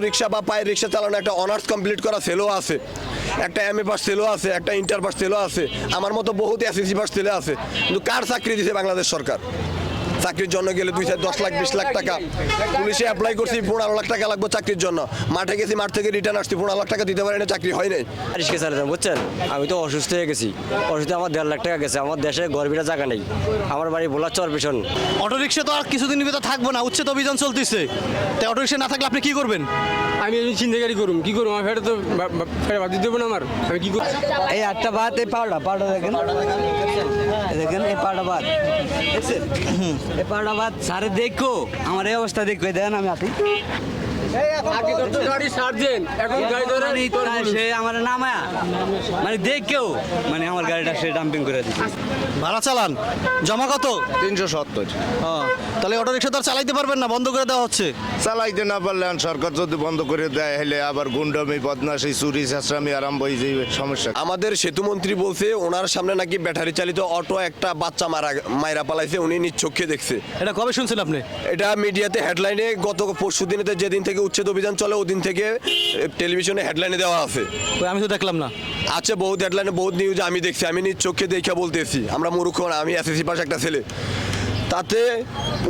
রিক্সা বা পায়ে রিক্সা চালানো একটা অনার্স কমপ্লিট করা ছেলেও আছে। একটা এম এ পাস ছেলেও আছে, একটা ইন্টার পাস ছেলেও আছে। আমার মতো বহুত এসএসসি পাস ছেলে আছে। কিন্তু কার চাকরি দিছে বাংলাদেশ সরকার? চাকরির জন্য গেলে দুই চার দশ লাখ বিশ লাখ টাকা। পুলিশে অ্যাপ্লাই করছি পনেরো লাখ টাকা লাগবে চাকরির জন্য। মাঠে গেছি মাঠ থেকে রিটার্ন আসছি পনেরো লাখ টাকা দিতে পারি না চাকরি হয় নাই। রিক্সা চালাতাম বুঝছেন? আমি তো অসুস্থ হয়ে গেছি। অসুস্থ আমার দেড় লাখ টাকা গেছে আমার দেশে গর্বিটা জায়গা নেই। আমার বাড়ি ভোলার চর পেছন। অটোরিকশা তো আর কিছুদিন ভিতরে থাকব না উচ্ছেদ অভিযান চলতেছে। তাই অটোরিকশা না থাকলে আপনি কি করবেন? আমি আমি চিন্তাকারী করুম কি করুম? আমার ফেটে তো ফেটে বাদ দিতে হবে না আমার। আমি কি করব এই আটটা ভাত এই পাউডা পাউডা দেখেন। দেখেন এই পাউডা ভাত। দেখছেন পাউডা ভাত সারে দেখো আমার এই অবস্থা দেখো দেখেন আমি আছি আগে তো গাড়ি সার্জেন এখন গাড়ি ধরে মানে তাই সে আমার নামায়া মানে দেখেও মানে আমার গাড়িটা সে ডাম্পিং করে দিচ্ছে ভাড়া চালান। জমা কত? তিনশো সত্তর। ও, তাহলে অটোরিকশা তো আর চালাইতে পারবেন না বন্ধ করে দেওয়া হচ্ছে। চালাইতে না পারলে সরকার যদি বন্ধ করে দেয় হলে আবার গুন্ডামি বদমাশি চুরি চেঁচড়ামি আরম্ভ হয়ে যাবে সমস্যা আমাদের সেতুমন্ত্রী বলছে ওনার সামনে নাকি ব্যাটারি চালিত অটো একটা বাচ্চা মারা মায়েরা পালাইছে উনি নিচ্ছক্ষে দেখছে। এটা কবে শুনছেন আপনি? এটা মিডিয়াতে হেডলাইনে গত পরশু দিনেতে যেদিন থেকে উচ্ছেদ অভিযান চলে ওদিন থেকে টেলিভিশনে হেডলাইনে দেওয়া আছে। আমি তো দেখলাম না। আছে বহুত হেডলাইনে বহুত নিউজ আমি দেখছি আমি নিজ চোখে দেখে বলতেছি। আমরা মূর্খ না আমি এসএসসি পাশে একটা ছেলে। তাতে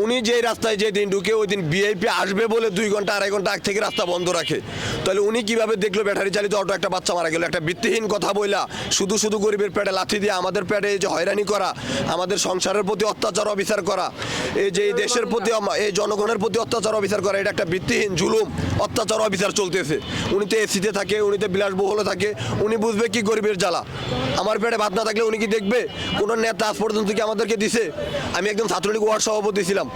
উনি যে রাস্তায় যে দিন ঢুকে ওই দিন বিআইপি আসবে বলে দুই ঘণ্টা, আড়াই ঘণ্টা আগ থেকে রাস্তা বন্ধ রাখে। তাহলে উনি কীভাবে দেখল ব্যাটারি চালিত অটো একটা বাচ্চা মারা গেল, একটা ভিত্তিহীন কথা বইলা। শুধু শুধু গরিবের পেটে লাথি দিয়ে আমাদের পেটে এই যে হয়রানি করা, আমাদের সংসারের প্রতি অত্যাচার, অবিচার করা, এই যে এই দেশের প্রতি এই জনগণের প্রতি অত্যাচার, অবিচার করা, এটা একটা ভিত্তিহীন, জুলুম, অত্যাচার, অবিচার চলতেছে। উনি তো এসিতে থাকে, উনি তো বিলাসবহুলে থাকে, উনি বুঝবে কি গরিবের জ্বালা। আমার পেটে ভাত না থাকলে উনি কি দেখবে? কোনো নেতা আজ পর্যন্ত কি আমাদেরকে দিছে? আমি একদম ছাত্রলীগ ওয়ার্ড সভাপতি ছিলাম।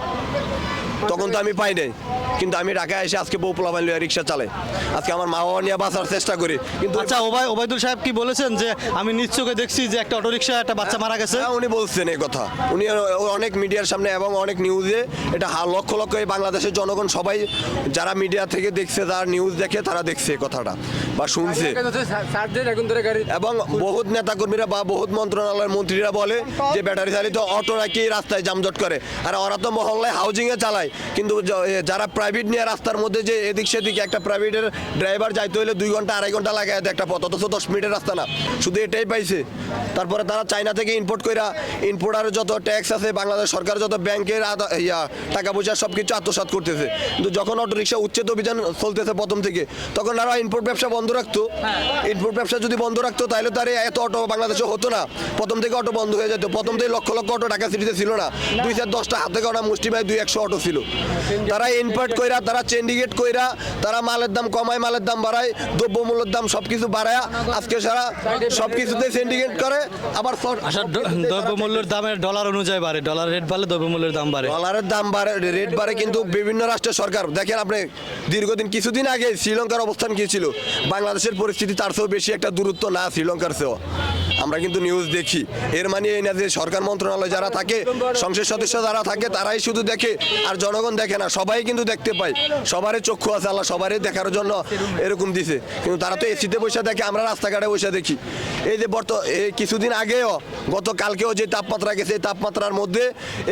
তখন তো আমি পাই নাই। কিন্তু আমি ঢাকায় এসে আজকে বউ পোলাপান লিয়ে রিক্সা চালাই। আজকে আমার মা বাবা নিয়ে বাঁচার চেষ্টা করি। কিন্তু আচ্ছা ওবাই ওবায়দুল সাহেব কি বলেছেন যে আমি নিজ চোখে দেখছি যে একটা অটোরিকশা একটা বাচ্চা মারা গেছে? হ্যাঁ, উনি বলছেন এই কথা। উনি অনেক মিডিয়ার সামনে এবং অনেক নিউজে এটা হা- লক্ষ লক্ষ এই বাংলাদেশের জনগণ সবাই যারা মিডিয়া থেকে দেখছে যারা নিউজ দেখে তারা দেখছে এই কথাটা বা শুনছে। এবং বহুত নেতাকর্মীরা বা বহুত মন্ত্রণালয়ের মন্ত্রীরা বলে যে ব্যাটারি চালিত অটো নাকি রাস্তায় যানজট করে। আর ওরা তো মহল্লায় হাউজিংয়ে চালায়। কিন্তু যারা প্রাইভেট নিয়ে রাস্তার মধ্যে যে এদিক সেদিক একটা প্রাইভেটের ড্রাইভার যাইতে হলে দুই ঘণ্টা আড়াই ঘণ্টা লাগে একটা পথ অথচ দশ মিনিটের রাস্তা না। শুধু এটাই পাইছে। তারপরে তারা চায়না থেকে ইম্পোর্ট কইরা ইম্পোর্টারের যত ট্যাক্স আছে বাংলাদেশ সরকার যত ব্যাংকের ইয়া টাকা পয়সা সব কিছু আত্মসাৎ করতেছে। কিন্তু যখন অটো রিক্সা উচ্ছেদ অভিযান চলতেছে প্রথম থেকে তখন তারা ইম্পোর্ট ব্যবসা বন্ধ রাখতো। ইম্পোর্ট ব্যবসা যদি বন্ধ রাখতো তাহলে তার এত অটো বাংলাদেশে হতো না। প্রথম থেকে অটো বন্ধ হয়ে যেত। প্রথম থেকে লক্ষ লক্ষ অটো ঢাকা সিটিতে ছিল না। দুই চার দশটা হাতে গোনা মুষ্টি ভাই দুই একশো অটো ছিল। তারা ইম্পোর্ট কইরা তারা চেন্ডিগেট কইরা তারা মালের দাম কমায় মালের দাম বাড়ায় দ্রব্যমূল্যের দাম সব কিছু বাড়ায় আজকে সারা সব কিছুতে চেন্ডিগেট করে আবার আচ্ছা ড- দ্রব্যমূল্যের দামের ডলার অনুযায়ী বাড়ে। ডলার রেট বাড়লে দ্রব্যমূল্যের দাম বাড়ে। ডলারের দাম বাড়ে রেট বাড়ে কিন্তু বিভিন্ন রাষ্ট্রের সরকার দেখেন আপনি দীর্ঘদিন কিছুদিন আগে শ্রীলঙ্কার অবস্থান কি ছিল? বাংলাদেশের পরিস্থিতি তার চেয়েও বেশি একটা দূরত্ব না শ্রীলঙ্কার চেয়েও। আমরা কিন্তু নিউজ দেখি। এর মানে এই না যে সরকার মন্ত্রণালয় যারা থাকে সংসদ সদস্য যারা থাকে তারাই শুধু দেখে আর জনগণ দেখে না, সবাই কিন্তু দেখতে পায়। সবারই চক্ষু আছে, আল্লাহ সবারই দেখার জন্য এরকম দিছে। কিন্তু তারা তো এসিতে বসে দেখে, আমরা রাস্তাঘাটে বসে দেখি। এই যে বর্ত এই কিছুদিন আগেও, গতকালকেও যে তাপমাত্রা গেছে, এই তাপমাত্রার মধ্যে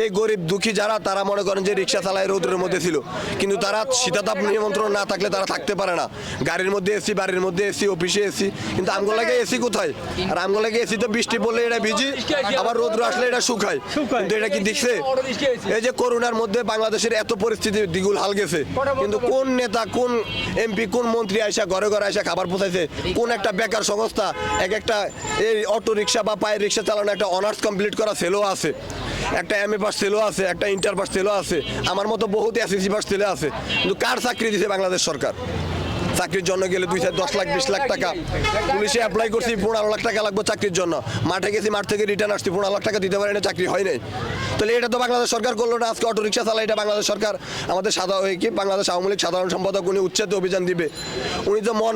এই গরিব দুঃখী যারা, তারা মনে করেন যে রিক্সা চালায় রোদের মধ্যে ছিল। কিন্তু তারা শীতাতাপ নিয়ন্ত্রণ না থাকলে তারা থাকতে পারে না। গাড়ির মধ্যে এসি, বাড়ির মধ্যে এসি, অফিসে এসি, কিন্তু আমগোলাকে এসি কোথায়? আর আমগোলাকে এসি তো বৃষ্টি পড়লে এটা ভিজি, আবার রোদ্র আসলে এটা শুকায়। কিন্তু এটা কি দেখছে এই যে করোনার মধ্যে বাংলাদেশের এত পরিস্থিতি দ্বিগুল হাল গেছে। কিন্তু কোন নেতা কোন এমপি কোন মন্ত্রী আইসা ঘরে ঘরে আইসা খাবার পৌঁছাইছে? কোন একটা বেকার সংস্থা এক একটা এই অটো রিক্সা বা পায়ের রিক্সা চালানো একটা অনার্স কমপ্লিট করা ছেলেও আছে। একটা এম এ পাস ছেলেও আছে একটা ইন্টার পাস ছেলেও আছে। আমার মতো বহুত এসএসসি পাস ছেলে আছে। কিন্তু কার চাকরি দিছে বাংলাদেশ সরকার? চাকরির জন্য গেলে দুই দশ লাখ বিশ লাখ টাকা। পুলিশে অ্যাপ্লাই করছি পনেরো লাখ টাকা লাগবে চাকরির জন্য। মাঠে গেছি মাঠ থেকে রিটার্ন আসছি পনেরো লাখ টাকা দিতে পারি না চাকরি হয় নাই। তাহলে এটা তো বাংলাদেশ সরকার করল না আজকে অটো রিক্সা চালায় এটা বাংলাদেশ সরকার। আমাদের সাদা কি বাংলাদেশ আওয়ামী লীগ সাধারণ সম্পাদক উনি উচ্ছেদ অভিযান দিবে। উনি তো মন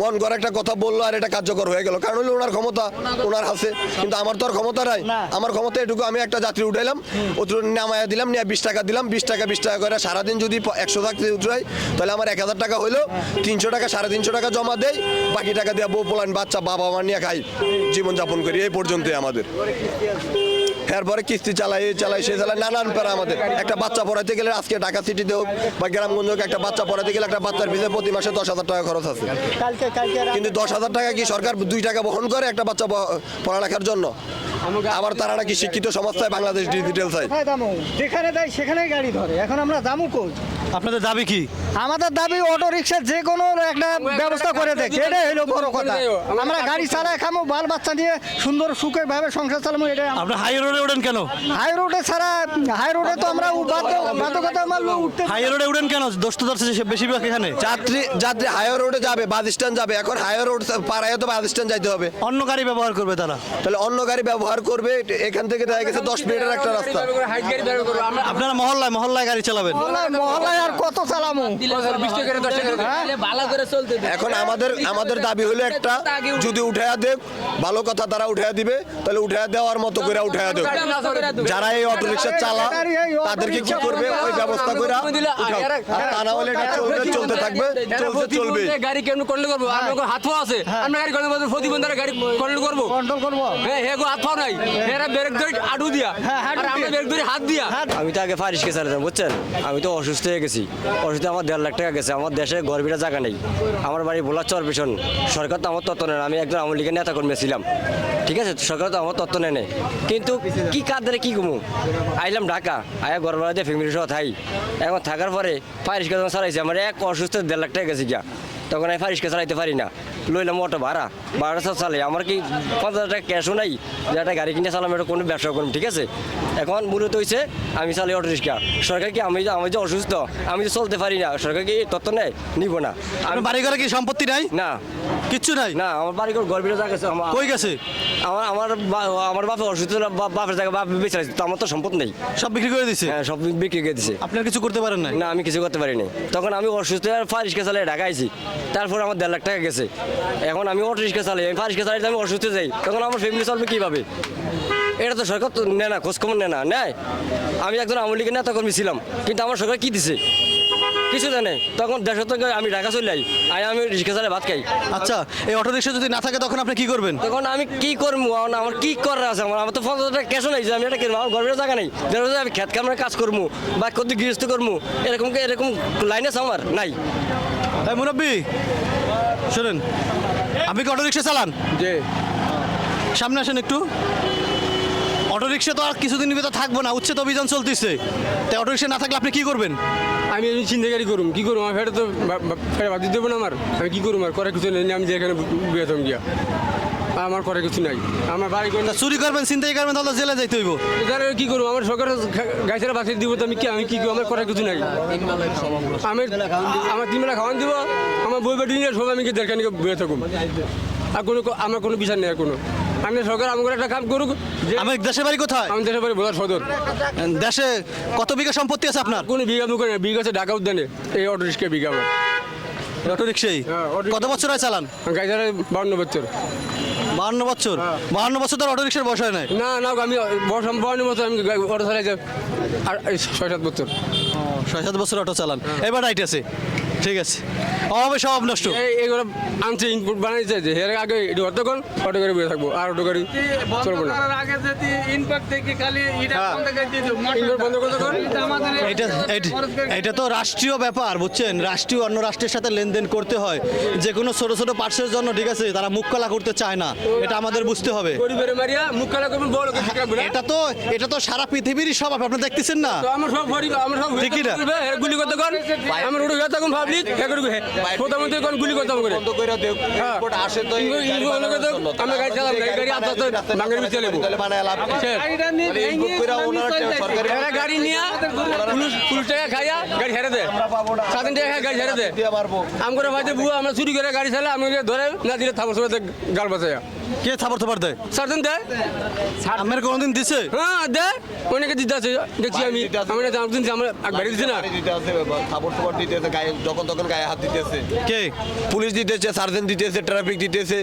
মন করে একটা কথা বলল আর এটা কার্যকর হয়ে গেল। কারণ হলো ওনার ক্ষমতা ওনার হাতে। কিন্তু আমার তো আর ক্ষমতা নাই। আমার ক্ষমতা এটুকু আমি একটা যাত্রী উঠাইলাম ওটু নামায়া দিলাম নিয়ে বিশ টাকা দিলাম। বিশ টাকা বিশ টাকা করে সারাদিন যদি একশো যাত্রী উঠাই তাহলে আমার এক হাজার টাকা হইল। তিনশো টাকা, সাড়ে তিনশো টাকা জমা দেয় বাকি টাকা দেওয়া বউ পোলান বাচ্চা বাবা মা নিয়ে খাই, জীবনযাপন করি। এই পর্যন্তই আমাদের। এরপরে কিস্তি চালাই এই চালাই সে চালাই নানান প্যারা আমাদের। একটা বাচ্চা পড়াইতে গেলে আজকে ঢাকা সিটিতে হোক বা গ্রামগঞ্জ হোক একটা বাচ্চা পড়াইতে গেলে একটা বাচ্চার পিছনে প্রতি মাসে দশ হাজার টাকা খরচ আছে। কিন্তু দশ হাজার টাকা কি সরকার দুই টাকা বহন করে একটা বাচ্চা পড়ালেখার জন্য? আবার তারা নাকি শিক্ষিত সমাজ চায় বাংলাদেশ ডিজিটাল চাই যেখানে দেয় সেখানেই গাড়ি ধরে। এখন আমরা দামু কই? আপনাদের দাবি কি? আমাদের দাবি অটো রিক্সা যে কোনো একটা ব্যবস্থা করে দেয়। এটাই হলো বড় কথা। আমরা গাড়ি চালায় খামো বাল বাচ্চা নিয়ে সুন্দর সুখে ভাবে সংসার চালাবো এটাই আপনি হাই রোডে ওঠেন কেন? হাই রোডে ছাড়া হাই রোডে তো আমরা বাধ্যকতা আমার উঠতে হাই রোডে উঠেন কেন? দোস্ত বেশিরভাগ এখানে। যাত্রী যাত্রী হায়ার রোডে যাবে বাস স্ট্যান্ড যাবে। এখন হায়ার রোড পাড়ায় তো বাস স্ট্যান্ড যাইতে হবে। অন্য গাড়ি ব্যবহার করবে তারা। তাহলে অন্য গাড়ি ব্যবহার করবে এখান থেকে দেখা গেছে দশ মিনিটের একটা রাস্তা। আপনারা মহল্লায় মহল্লায় গাড়ি চালাবেন। মহল্লায় আর কত চালামু? এখন আমাদের আমাদের দাবি হলো একটা যদি উঠাইয়া দেব ভালো কথা তারা উঠাইয়া দিবে তাহলে উঠাইয়া দেওয়ার মতো করে উঠাইয়া দেব। যারা এই অটো রিক্সা চালা তাদেরকে কি করবে? ওই ব্যবস্থা করে আর তা না হলে এটা চলবে চলতে থাকবে চলতে চলবে। গাড়ি কেমন কন্ট্রোল করব? হাত পাওয়া আছে আমরা গাড়ি কন্ট্রোল করব প্রতিবন্ধীরা গাড়ি কন্ট্রোল করব। কন্ট্রোল করব। হ্যাঁ হে গো হাত পাও নাই। এরা ব্রেক ধরে আডু দিয়া। আর আমরা ব্রেক ধরে হাত দিয়া। আমি তো আগে ফারিসকে চালাতাম বুঝছেন? আমি তো অসুস্থ হয়ে গেছি। অসুস্থ আমার দেড় লাখ টাকা গেছে। আমার দেশে গর্বিটা জায়গা নেই। আমার বাড়ি ভোলা চর পিছন। সরকার তো আমার তত্ত্ব নেয় না। আমি একজন আওয়ামী লীগের নেতা কর্মী ছিলাম। ঠিক আছে? সরকার তো আমার তত্ত্ব নেয় না। কিন্তু কি কাদের কি কমু আইলাম ঢাকা আয়া গড়বেলা দিয়ে ফ্যামিলি সহ থাই। এখন থাকার পরে ফারিসকে যখন চালাইছি আমার এক অসুস্থ দেড় লাখ টাকা গেছে গিয়া। তখন আমি ফারিসকে চালাইতে পারি না। লইলাম অটো ভাড়া ভাড়া সব চালাই আমার কি পঞ্চাশ টাকা ক্যাশও নাই যে একটা গাড়ি কিনে চালাম এটা কোনো ব্যবসা করুন ঠিক আছে? এখন মূলত হয়েছে আমি চালাই অটো রিক্সা। সরকার কি আমি আমি যে অসুস্থ আমি যে চলতে পারি না সরকার কি তত্ত্ব নেয়? নিব না। আমি বাড়ি ঘরে কি সম্পত্তি নাই? না। কিচ্ছু নাই? না আমার বাড়ি করে গর্বিত জায়গা আছে আমার কই গেছে? আমার আমার আমার বাপে অসুস্থ বাপের জায়গা বাপ বেঁচে আছে তো আমার তো সম্পদ নেই। সব বিক্রি করে দিছে? হ্যাঁ সব বিক্রি করে দিছে। আপনার কিছু করতে পারেন নাই? না আমি কিছু করতে পারিনি। তখন আমি অসুস্থ হয়ে ফারিসকে চালিয়ে ঢাকা আইছি। তারপর আমার দেড় লাখ টাকা গেছে। এখন আমি অটো রিক্সা চালাই আমি ফারিসকে চালাই আমি অসুস্থ যাই। তখন আমার ফ্যামিলি চলবে কীভাবে? এটা তো সরকার তো নেয় না খোঁজখবর নেয় না। নেয়। আমি একজন আওয়ামী লীগের নেতা কর্মী ছিলাম কিন্তু আমার সরকার কী দিছে? কিছু জানে তখন দেশের থেকে আমি ঢাকা চলে যাই আই আমি রিক্সা চালাই ভাত খাই। আচ্ছা এই অটো রিক্সা যদি না থাকে তখন আপনি কি করবেন? তখন আমি কি করব? আমার কি করার আছে? আমার আমার তো পঞ্চাশ টাকা ক্যাশও নাই যে আমি এটা কিনবো। আমার গর্বের জায়গা নেই। দেখা আমি খেত কামড়ে কাজ করব বা কত গৃহস্থ করব। এরকম এরকম লাইন আছে আমার? নাই। এই মুরব্বী শুনেন আপনি কি অটো রিক্সা চালান? যে সামনে আসেন একটু। অটো রিক্সা তো আর কিছুদিন ভিতরে থাকব না উচ্ছেদ অভিযান চলতেছে। তাই অটো রিক্সা না থাকলে আপনি কি করবেন? আমি এমনি চিন্তা গাড়ি করুম কি করুম? আমার ফেটে তো ফেটে বাদ দেবো না আমার। আমি কি করুম? আর করে কিছু নেই আমি যে এখানে বিয়েতাম গিয়া আমার করে কিছু নাই। আমার বাড়ি করে তা চুরি করবেন চিন্তাই করবেন তাহলে জেলে যাইতে হইব। এখানে কি করব আমার সরকার গাছের বাসে দিব তো আমি কি আমি কি করব আমার করার কিছু নাই। আমি আমার তিন বেলা খাওয়ান দিব। আমার বই বাড়ি নিয়ে সব আমি কি দেড়খানি বয়ে থাকুম। আর কোনো আমার কোনো বিচার নেই আর কোনো। আমি সরকার আমার একটা কাম করুক। যে আমি দেশের বাড়ি কোথায়? আমি দেশের বাড়ি বোলার সদর। দেশে কত বিঘা সম্পত্তি আছে আপনার? কোনো বিঘা মুখে নেই বিঘা আছে ঢাকা উদ্যানে। এই অটো রিক্সা বিঘা আমার। অটো রিক্সাই হ্যাঁ। কত বছর হয় চালান? গাইজারে বাউন্ন বছর। বাহান্ন বছর? বাহান্ন বছর তো অটো রিক্সার বয়স হয় নাই? না না আমি বাউন্ন বছর আমি অটো চালাই আর ছয় সাত বছর। ছয় সাত বছর অটো চালান। এবার রাইট আছে। ঠিক আছে। অভাবে সব নষ্ট। এই এইগুলো আনছে ইনপুট বানাইছে যে এর আগে এটি অটো কোন অটো গাড়ি বেড়ে থাকব আর অটো গাড়ি চলবো না। এটা- এটা তো রাষ্ট্রীয় ব্যাপার বুঝছেন? রাষ্ট্রীয় অন্য রাষ্ট্রের সাথে লেনদেন করতে হয়। যে কোনো ছোট ছোট পার্সের জন্য ঠিক আছে তারা মুখ কালা করতে চায় না। এটা আমাদের বুঝতে হবে। এটা তো এটা তো সারা পৃথিবীরই সব আপনি দেখতেছেন না? তো আমার সব গরিব আমার সব ঠিকই না। গুলি করতে কোন? আমার ওটা হয়ে থাকুন পাবলিক হে করবে প্রধানমন্ত্রী কোন গুলি করতে করে? বন্ধ করে দেব হ্যাঁ। রিপোর্ট আসে তো গাড়ি। আমরা আস্তে আস্তে ভিতরে লেবো। তাহলে লাভ সরকারি নিয়ে পুলিশ পুলিশ টাকা খাইয়া গাড়ি স্বাধীন টাকা গাড়ি আমরা ভাইতে বুয়া আমরা চুরি করে গাড়ি চালা আমি ধরে না দিলে সময় গাল বাঁচাইয়া কে থাপর থাপর দেয়? সার্জন দেয়? আমার কোনোদিন দিছে? হ্যাঁ দেয়। অনেকে দিতে আছে দেখছি আমি। আমি না জানতেন যে আমরা গাড়ি দিচ্ছে না? দিতে আছে খাবার টাবার দিতেছে গায়ে যখন তখন গায়ে হাত দিতেছে। কে? পুলিশ দিতেছে সার্জেন্ট দিতেছে ট্রাফিক দিতেছে।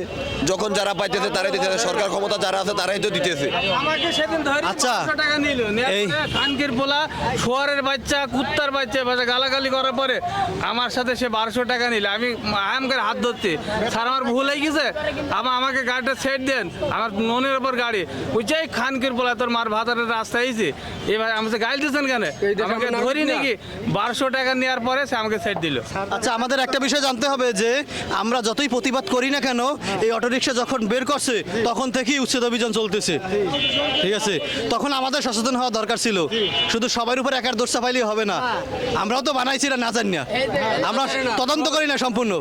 যখন যারা পাইতেছে তারাই দিতেছে। সরকার ক্ষমতা যারা আছে তারাই তো দিতেছে। আমাকে সেদিন ধরে আচ্ছা। টাকা নিল। এই- খানকির পোলা শোয়ারের বাচ্চা কুত্তার বাচ্চা বাচ্চা গালাগালি করার পরে আমার সাথে সে বারোশো টাকা নিল। আমি আয়াম করে হাত ধরছি স্যার আমার ভুল হয়ে গেছে? আমার আমাকে গাড়িটা সেট দেন আমার মনের ওপর গাড়ি। বুঝছে খানকির পোলা তোর মার ভাতারের রাস্তা হয়েছে এবার আমাকে গাড়ি দিচ্ছেন কেন? আমাকে ধরি কি নাকি বারোশো টাকা নেওয়ার পরে সে আমাকে সেট দিল। আচ্ছা আমাদের একটা বিষয় জানতে হবে যে আমরা যতই প্রতিবাদ করি না কেন এই অটোরিকশা যখন বের করছে তখন থেকেই উচ্ছেদ অভিযান চলতেছে। ঠিক আছে? তখন আমাদের সচেতন হওয়া দরকার ছিল। শুধু সবার উপর একার দোষ চাপাইলেই হবে না। আমরাও তো বানাইছি না জানি না। আমরা তদন্ত করি না সম্পূর্ণ।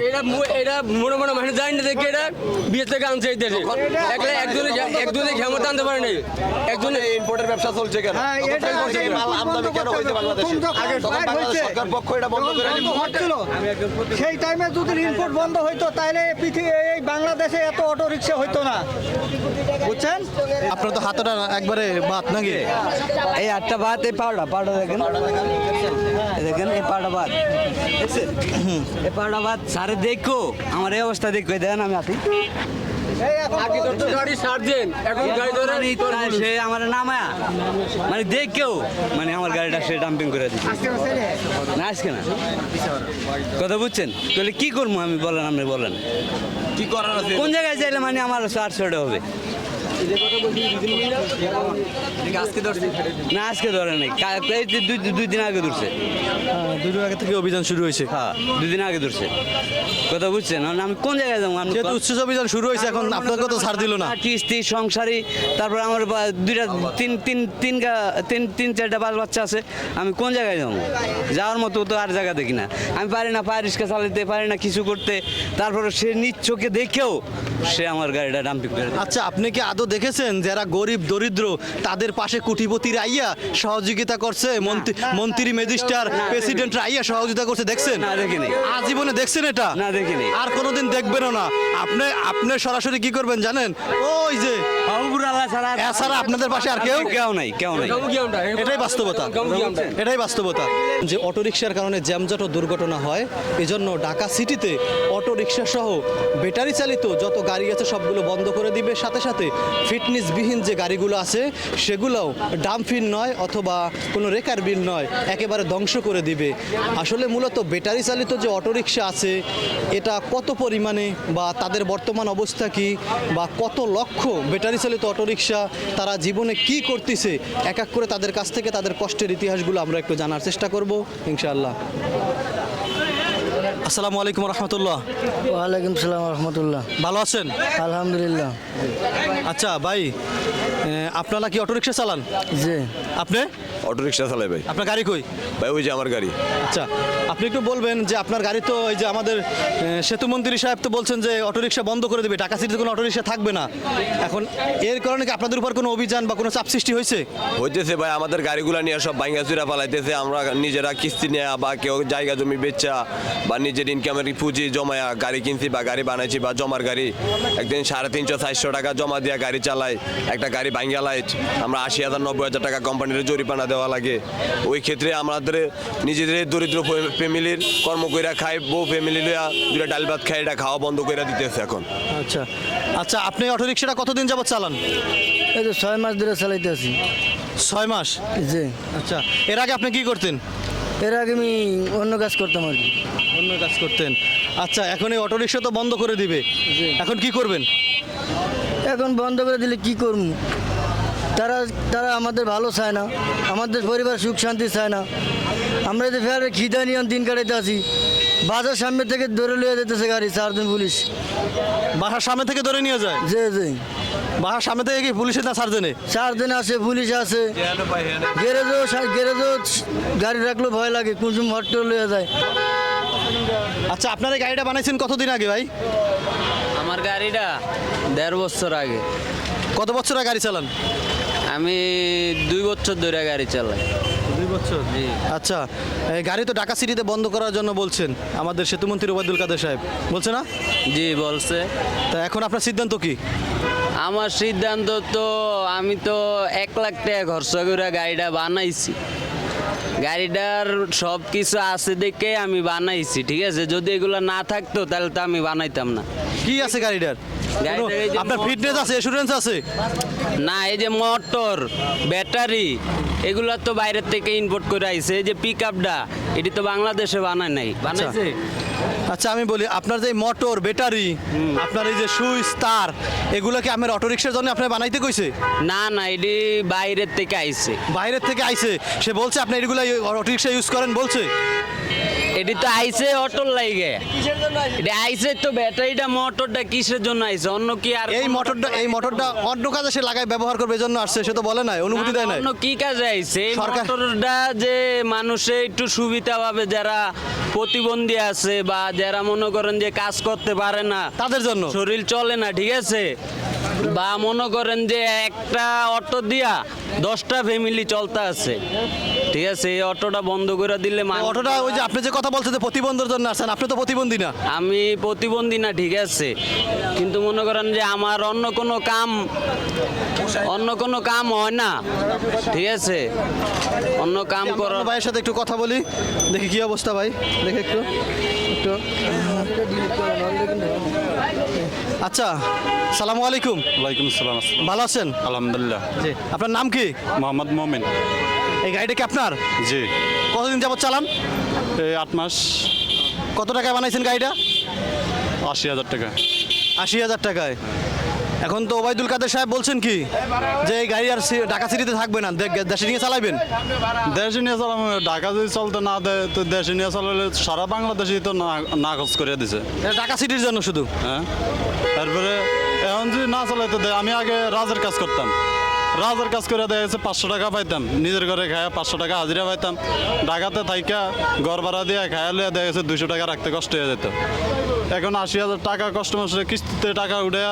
এটা মনে মনে মানুষ জানি না দেখে এটা বিয়ে থেকে আনছে এই দেশে একলা একজনে একজনে ক্ষমতা আনতে পারে নাই একজনে ইম্পোর্টের ব্যবসা চলছে কেন? হ্যাঁ, আমদানি কেন হয়েছে বাংলাদেশে? আগে সরকার পক্ষ এটা বন্ধ করে দিল সেই টাইমে যদি ইম্পোর্ট বন্ধ হইতো তাহলে এই বাংলাদেশে এত অটো রিক্সা হইতো না। বুঝছেন? আপনার তো হাতটা একবারে বাদ নাকি? এই আটটা ভাত এই পাউডা পাউডা দেখেন। এই দেখেন এই পাউডা ভাত এই পাউডা ভাত সারে দেখো আমার এই অবস্থা দেখো। দেখেন আমি আছি আগে তো গাড়ি সার্জেন এখন গাড়ি ধরে মানে সে আমার নামায়া। মানে দেখেও মানে আমার গাড়িটা সে ডাম্পিং করে দিচ্ছে না আজকে না। কথা বুঝছেন? তাহলে কি করব আমি? বলেন আপনি বলেন। কি করার আছে? কোন জায়গায় চাইলে মানে আমার চারশোটা হবে? না আজকে ধরে নাই। দুই দিন আগে ধরছে। আগে থেকে অভিযান শুরু হয়েছে। হ্যাঁ দুই দিন আগে ধরছে। কথা বুঝছেন? আমি কোন জায়গায় যাব? আমি অভিযান শুরু হয়েছে এখন আপনাকে তো ছাড় দিল না। কিস্তি সংসারী তারপর আমার দুইটা তিন তিন তিন তিন তিন চারটা বাল বাচ্চা আছে। আমি কোন জায়গায় যাব? যাওয়ার মতো তো আর জায়গা দেখি না। আমি পারি না পায়ে রিক্সা চালাতে পারি না কিছু করতে। তারপরে সে চোখে দেখেও সে আমার গাড়িটা ডাম্পিং করে আচ্ছা আপনি কি আদৌ দেখেছেন যারা গরিব দরিদ্র তাদের পাশে কুটিপতির আইয়া সহযোগিতা করছে। মন্ত্রী মন্ত্রী ম্যাজিস্ট্রার প্রেসিডেন্ট আইয়া সহযোগিতা করছে। দেখছেন? না, দেখিনি। আজীবনে দেখছেন এটা? না, দেখিনি। আর কোনোদিন দেখবেনও না। আপনি আপনি সরাসরি কি করবেন জানেন? ওই যে এছাড়া আপনাদের পাশে আর কেউ? কেউ নাই কেউ নাই। এটাই বাস্তবতা। এটাই বাস্তবতা যে অটো রিক্সার কারণে জ্যামজট ও দুর্ঘটনা হয়। এজন্য ঢাকা সিটিতে অটো রিক্সা সহ ব্যাটারি চালিত যত গাড়ি আছে সবগুলো বন্ধ করে দিবে। সাথে সাথে ফিটনেসবিহীন যে গাড়িগুলো আছে সেগুলোও ডাম্পফিন নয় অথবা কোনো রেকার বিল নয় একেবারে ধ্বংস করে দিবে। আসলে মূলত ব্যাটারি চালিত যে অটো রিক্সা আছে এটা কত পরিমাণে বা তাদের বর্তমান অবস্থা কি বা কত লক্ষ ব্যাটারি চালিত অটোরিকশা, তারা জীবনে কি করতেছে, এক এক করে তাদের কাছ থেকে তাদের কষ্টের ইতিহাসগুলো আমরা একটু জানার চেষ্টা করব, ইনশাআল্লাহ। আসসালামু আলাইকুম রহমতুল্লাহ। ওয়ালাইকুম সালাম রহমতুল্লাহ। ভালো আছেন? আলহামদুলিল্লাহ। আচ্ছা ভাই আপনারা কি অটোরিকশা চালান? জি। আপনি? অটো রিক্সা চালাই ভাই। আপনার গাড়ি কই? ভাই ওই যে আমার গাড়ি। আচ্ছা আপনি একটু বলবেন যে আপনার গাড়ি তো এই যে আমাদের সেতু মন্ত্রী সাহেব তো বলছেন যে অটোরিকশা বন্ধ করে দেবে ঢাকা সিটিতে কোনো অটোরিকশা থাকবে না। এখন এর কারণে কি আপনাদের উপর কোনো অভিযান বা কোনো চাপ সৃষ্টি হয়েছে? হইতেছে ভাই আমাদের গাড়িগুলো নিয়ে সব ভাঙ্গা চুরা পালাইতেছে আমরা নিজেরা কিস্তি নেয়া বা কেউ জায়গা জমি বেচা বা নিজের ইনকামের পুঁজি জমায়া গাড়ি কিনছি বা গাড়ি বানাইছি বা জমার গাড়ি একদিন সাড়ে তিনশো চারশো টাকা জমা দিয়া গাড়ি চালাই একটা গাড়ি ভাঙ্গা লাইট আমরা আশি হাজার নব্বই হাজার টাকা কোম্পানির জরিপানা দেওয়া লাগে। ওই ক্ষেত্রে আমাদের নিজেদের দরিদ্র ফ্যামিলির কর্ম কইরা খাই বউ ফ্যামিলি লইয়া দুটা ডাল ভাত খাই এটা খাওয়া বন্ধ করে দিতেছে এখন। আচ্ছা। আচ্ছা আপনি অটোরিকশাটা কতদিন যাবত চালান? এই তো ছয় মাস ধরে চালাইতে আছি। ছয় মাস? জি। আচ্ছা এর আগে আপনি কি করতেন? এর আগে আমি অন্য কাজ করতাম আর কি। অন্য কাজ করতেন। আচ্ছা এখন এই অটোরিকশা তো বন্ধ করে দিবে। এখন কি করবেন? এখন বন্ধ করে দিলে কি করব? তারা তারা আমাদের ভালো চায় না। আমাদের পরিবার সুখ শান্তি চায় না। আমরা যে ফেয়ারে খিদা নিয়ে দিন কাটাইতে আছি। বাজার সামনে থেকে ধরে লয়ে যেতেছে গাড়ি চারজন পুলিশ। বাসার সামনে থেকে ধরে নিয়ে যায়? যে যে বাসার সামনে থেকে কি পুলিশের না সার্জেনে চারজন আছে পুলিশ আছে। গ্যারেজও গ্যারেজও গাড়ি রাখলেও ভয় লাগে কোন সময় হট লয়ে যায়। আচ্ছা আপনার এই গাড়িটা বানাইছেন কতদিন আগে ভাই? আমার গাড়িটা দেড় বছর আগে। কত বছর আগে গাড়ি চালান? আমি দুই বছর ধরে গাড়ি চালাই। দুই বছর আচ্ছা এই গাড়ি তো ঢাকা সিটিতে বন্ধ করার জন্য বলছেন। আমাদের সেতুমন্ত্রী ওবায়দুল কাদের সাহেব বলছে না? জি বলছে। তা এখন আপনার সিদ্ধান্ত কি? আমার সিদ্ধান্ত তো আমি তো এক লাখ টাকা খরচা করে গাড়িটা বানাইছি। গাড়িটার সব কিছু আছে দেখে আমি বানাইছি ঠিক আছে? যদি এগুলো না থাকতো তাহলে তো আমি বানাইতাম না। কি আছে গাড়িটার? আপনার ফিটনেস আছে এসুরেন্স আছে? না এই যে মোটর ব্যাটারি এগুলো তো বাইরের থেকে ইম্পোর্ট করে আইছে যে পিক আপটা এটি তো বাংলাদেশে বানায় নাই। বানাইছে? আচ্ছা আমি বলি আপনার যে মোটর ব্যাটারি আপনার এই যে সুইচ তার এগুলো কি আমার অটোরিক্সার জন্য আপনার বানাইতে কইছে? না না এটি বাইরের থেকে আইছে। বাইরের থেকে আইছে। সে বলছে আপনি এগুলো অটোরিক্সা ইউজ করেন বলছে। এটি তো আইছে অটোর লাইগে। এটি আইছে তো ব্যাটারিটা মোটরটা কিসের জন্য আইছে? অন্য কি আর এই মোটরটা এই মোটরটা অন্য কাজে সে লাগায় ব্যবহার করবে এজন্য আসছে সে তো বলে নাই অনুমতি দেয় নাই। অন্য কি কাজে আইছে? এই মোটরটা যে মানুষে একটু সুবিধা পাবে যারা প্রতিবন্ধী আছে বা যারা মনে করেন যে কাজ করতে পারে না তাদের জন্য। শরীর চলে না ঠিক আছে? বা মনে করেন যে একটা অটো দিয়া দশটা ফ্যামিলি চলতে আছে। ঠিক আছে এই অটোটা বন্ধ করে দিলে মানুষ- অটোটা ওই যে আপনি যে কথা বলছেন যে প্রতিবন্ধের জন্য আসছেন আপনি তো প্রতিবন্ধী না। আমি প্রতিবন্ধী না ঠিক আছে। কিন্তু মনে করেন যে আমার অন্য কোনো কাম অন্য কোনো কাম হয় না। ঠিক আছে। অন্য কাম আমরা করার ভাইয়ের সাথে একটু কথা বলি। দেখি কি অবস্থা ভাই। দেখে একটু। একটু। আচ্ছা সালামু আলাইকুম। ওয়ালাইকুম আসসালাম ভালো আছেন? আলহামদুলিল্লাহ। জি আপনার নাম কি? মোহাম্মদ মোমেন। এই গাড়িটা কি আপনার? জি। কতদিন যাবত চালান? এই আট মাস। কত টাকায় বানাইছেন গাড়িটা? আশি হাজার টাকা। আশি হাজার টাকায়। এখন তো ওবায়দুল কাদের সাহেব বলছেন কি যে এই গাড়ি আর ঢাকা সিটিতে থাকবে না দেশে নিয়ে চালাবেন দেশে নিয়ে চালাম ঢাকা যদি চলতে না দেয় তো দেশে নিয়ে চালালে সারা বাংলাদেশই তো না- নাকচ করে দিছে। ঢাকা সিটির জন্য শুধু? হ্যাঁ। তারপরে এখন যদি না চালাইতে দেয় আমি আগে রাজের কাজ করতাম। রাজের কাজ করে দেখা গেছে পাঁচশো টাকা পাইতাম। নিজের ঘরে খায় পাঁচশো টাকা হাজিরা পাইতাম। ঢাকাতে থাইকা ঘর ভাড়া দিয়ে খায়ালে দেখা গেছে দুশো টাকা রাখতে কষ্ট হয়ে যেত। এখন আশি হাজার টাকা কষ্ট মাসে কিস্তিতে টাকা উঠে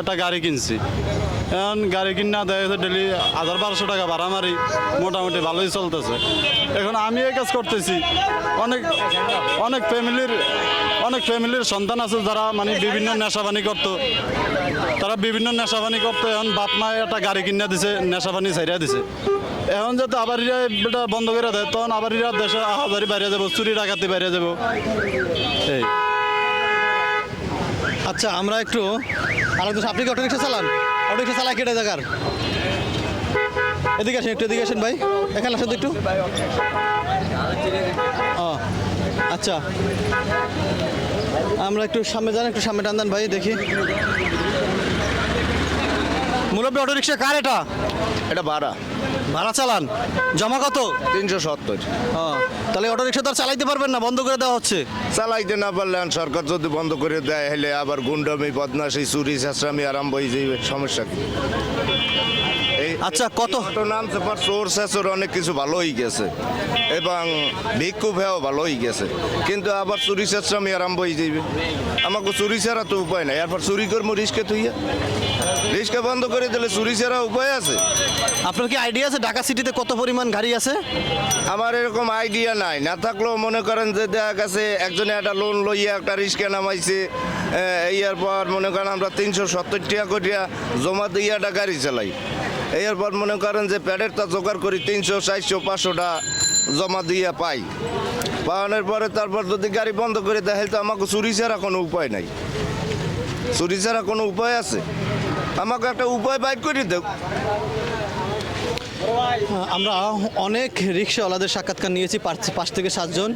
একটা গাড়ি কিনছি। এখন গাড়ি কিনা দেয় ডেলি হাজার বারোশো টাকা ভাড়া মারি মোটামুটি ভালোই চলতেছে। এখন আমি এই কাজ করতেছি। অনেক অনেক ফ্যামিলির অনেক ফ্যামিলির সন্তান আছে যারা মানে বিভিন্ন নেশাবানি করতো। তারা বিভিন্ন নেশাবানি করতো, এখন বাপ মা একটা গাড়ি কিনে দিছে, নেশাবানি ছাইরা দিছে। এখন যাতে আবার এটা বন্ধ করে দেয়, তখন আবারিরা দেশে হাজারি বাইরে যাব, চুরি ডাকাতি বাইরে যাব। এই। আচ্ছা আমরা একটু আরেকজন আপনি কি অটোরিক্সা চালান। অটোরিক্সা চালায় কেটে জায়গার এদিকে আসেন একটু এদিকে আসেন ভাই। এখানে আসেন একটু। ও আচ্ছা। আমরা একটু সামনে যান একটু সামনে টান দেন ভাই দেখি। মুরব্বী অটোরিক্সা কার এটা? এটা ভাড়া। ভাড়া চালান। জমা কত? তিনশো সত্তর। ও তাহলে অটোরিক্সা তো আর চালাইতে পারবেন না, বন্ধ করে দেওয়া হচ্ছে। চালাইতে না পারলে সরকার যদি বন্ধ করে দেয় হলে আবার গুন্ডামি, বদমাশি, চুরি চেঁচড়ামি আরম্ভ হয়ে যাবে সমস্যা কি? আচ্ছা, কত- নামছে পর চোর চেঁচর অনেক কিছু ভালো হয়ে গেছে। এবং ভিক্ষু ভেও ভালো হয়ে গেছে। কিন্তু আবার চুরি চেঁচড়ামি আরম্ভ হয়ে যাবে আমাকে চুরি ছাড়া তো উপায় নাই। এরপর চুরি করব রিস্কে তুইয়া রিস্কে বন্ধ করে দিলে চুরি ছাড়া উপায় আছে? আপনার কি আইডিয়া আছে? ঢাকা সিটিতে কত পরিমাণ গাড়ি আছে? আমার এরকম আইডিয়া নাই। না থাকলেও মনে করেন যে দেখা গেছে একজনে একটা লোন লইয়া একটা রিস্কে নামাইছে। ইয়ার পর মনে করেন আমরা তিনশো সত্তর টাকা করিয়া জমা দিয়ে একটা গাড়ি চালাই। এরপর মনে করেন যে প্যাডেরটা জোগাড় করি তিনশো, চারশো, পাঁচশোটা জমা দিয়ে পাই। পাওয়ানোর পরে তারপর যদি গাড়ি বন্ধ করে দেয় তো আমাকে চুরি ছাড়া কোনো উপায় নাই। চুরি ছাড়া কোনো উপায় আছে? আমাকে একটা উপায় বাইক করে দেও। আমরা অনেক রিক্সাওয়ালাদের সাক্ষাৎকার নিয়েছি, পাঁচ- থেকে সাতজন।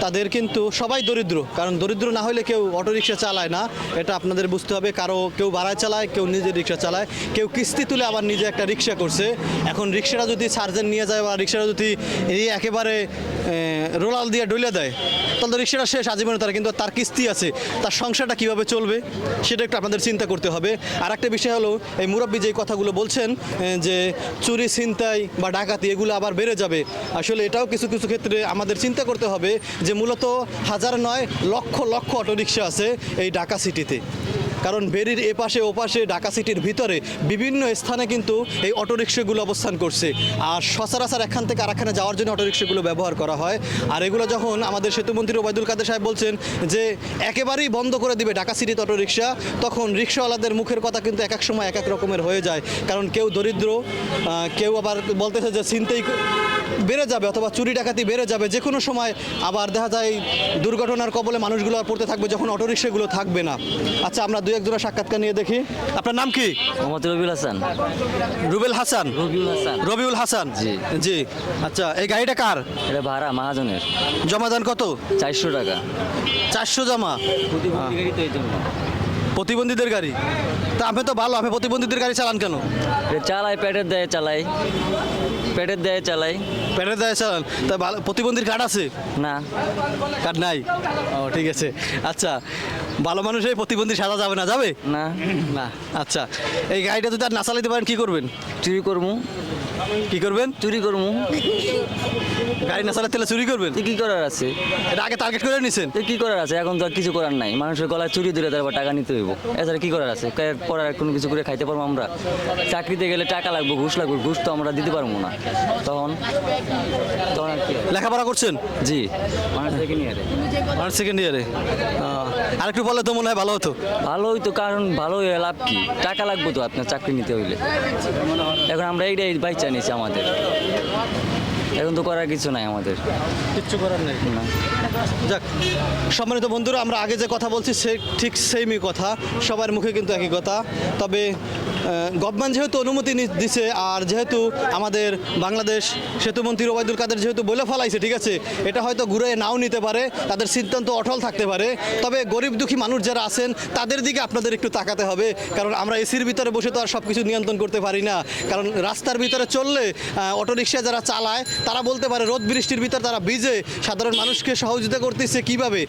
তাদের কিন্তু সবাই দরিদ্র, কারণ দরিদ্র না হলে কেউ অটো রিক্সা চালায় না। এটা আপনাদের বুঝতে হবে, কারও কেউ ভাড়ায় চালায়, কেউ নিজের রিক্সা চালায়। কেউ কিস্তি তুলে আবার নিজে একটা রিক্সা করছে। এখন রিক্সাটা যদি সার্জেন্ট নিয়ে যায় বা রিক্সাটা যদি এই একেবারে রোলাল দিয়ে ডলে দেয়, তাহলে রিক্সাটা শেষ আজীবনে তার, কিন্তু তার কিস্তি আছে। তার সংসারটা কীভাবে চলবে, সেটা একটু আপনাদের চিন্তা করতে হবে। আর একটা বিষয় হলো, এই মুরব্বী যে কথাগুলো বলছেন যে চুরি ছিনতাই বা ডাকাতি, এগুলো আবার বেড়ে যাবে। আসলে এটাও কিছু কিছু ক্ষেত্রে আমাদের চিন্তা করতে হবে যে মূলত হাজার নয় লক্ষ লক্ষ অটোরিকশা আছে এই ঢাকা সিটিতে। কারণ বেরির এপাশে ওপাশে ঢাকা সিটির ভিতরে বিভিন্ন স্থানে কিন্তু এই অটোরিকশাগুলো অবস্থান করছে। আর সচরাচর এখান থেকে আরেকখানে যাওয়ার জন্য অটোরিকশাগুলো ব্যবহার করা হয়। আর এগুলো যখন আমাদের সেতুমন্ত্রী ওবায়দুল কাদের সাহেব বলছেন যে একেবারেই বন্ধ করে দিবে ঢাকা সিটিতে অটোরিকশা, তখন রিক্সাওয়ালাদের মুখের কথা কিন্তু এক এক সময় এক এক রকমের হয়ে যায়। কারণ কেউ দরিদ্র কেউ আবার বলতেছে যে ছিনতেই বেড়ে যাবে অথবা চুরি ডাকাতি বেড়ে যাবে যে কোনো সময় আবার দেখা যায় দুর্ঘটনার কবলে মানুষগুলো আর পড়তে থাকবে যখন অটোরিক্সাগুলো থাকবে না। আচ্ছা আমরা দুই একজনের সাক্ষাৎকার নিয়ে দেখি। আপনার নাম কি? মোহাম্মদ রবিউল হাসান। রুবেল হাসান? রবিউল হাসান। রবিউল হাসান? জি। জি। আচ্ছা এই গাড়িটা কার? এটা ভাড়া মহাজনের। জমাদান কত? চারশো টাকা। চারশো জমা? প্রতিবন্ধীদের গাড়ি? তা আপনি তো ভালো আপনি প্রতিবন্ধীদের গাড়ি চালান কেন? চালাই পেটের দেয় চালাই পেটের দেয় চালাই। পেটের দায় চালান? তা ভালো প্রতিবন্ধীর কার্ড আছে? না। কার্ড নাই? ও ঠিক আছে। আচ্ছা ভালো মানুষ এই প্রতিবন্ধী সাজা যাবে না? যাবে? না। না। আচ্ছা এই গাড়িটা যদি আর না চালাইতে পারেন কি করবেন? চুরি করমু কি করবেন? চুরি করব। গাড়ি না চালাতে চুরি করবেন? কি করার আছে? এটা আগে টার্গেট করে নিছেন? তো কি করার আছে? এখন তো কিছু করার নাই। মানুষের গলায় চুরি ধরে তারপর টাকা নিতে হইব। এছাড়া কি করার আছে? কে- পরে আর কোনো কিছু করে খাইতে পারব আমরা? চাকরিতে গেলে টাকা লাগবে ঘুষ লাগবে ঘুষ তো আমরা দিতে পারব না। তখন তখন আর কি? লেখাপড়া করছেন? জি। থেকে নিয়ে আরে। সেকেন্ড ইয়ারে আরেকটু বলে তো মনে হয় ভালো হতো। ভালোই তো কারণ ভালো হয়ে লাভ কি? টাকা লাগবে তো আপনার চাকরি নিতে হইলে। এখন আমরা এইটাই বাইচা নিয়েছি আমাদের। এখন তো করার কিছু নাই আমাদের। কিচ্ছু করার নেই। না। যাক সম্মানিত বন্ধুরা আমরা আগে যে কথা বলছি সে ঠিক সেমই কথা। সবার মুখে কিন্তু একই কথা। তবে গভর্নমেন্ট যেহেতু অনুমতি দিছে আর যেহেতু আমাদের বাংলাদেশ সেতুমন্ত্রী ওবায়দুল কাদের যেহেতু বলে ফেলাইছে ঠিক আছে এটা হয়তো ঘুরে নাও নিতে পারে তাদের সিদ্ধান্ত অটল থাকতে পারে। তবে গরিব দুঃখী মানুষ যারা আছেন তাদের দিকে আপনাদের একটু তাকাতে হবে কারণ আমরা এসির ভিতরে বসে তো আর সব কিছু নিয়ন্ত্রণ করতে পারি না। কারণ রাস্তার ভিতরে চললে অটোরিকশা যারা চালায় তারা বলতে পারে রোদ বৃষ্টির ভিতর তারা ভিজে সাধারণ মানুষকে সহযোগিতা করতেছে কীভাবে?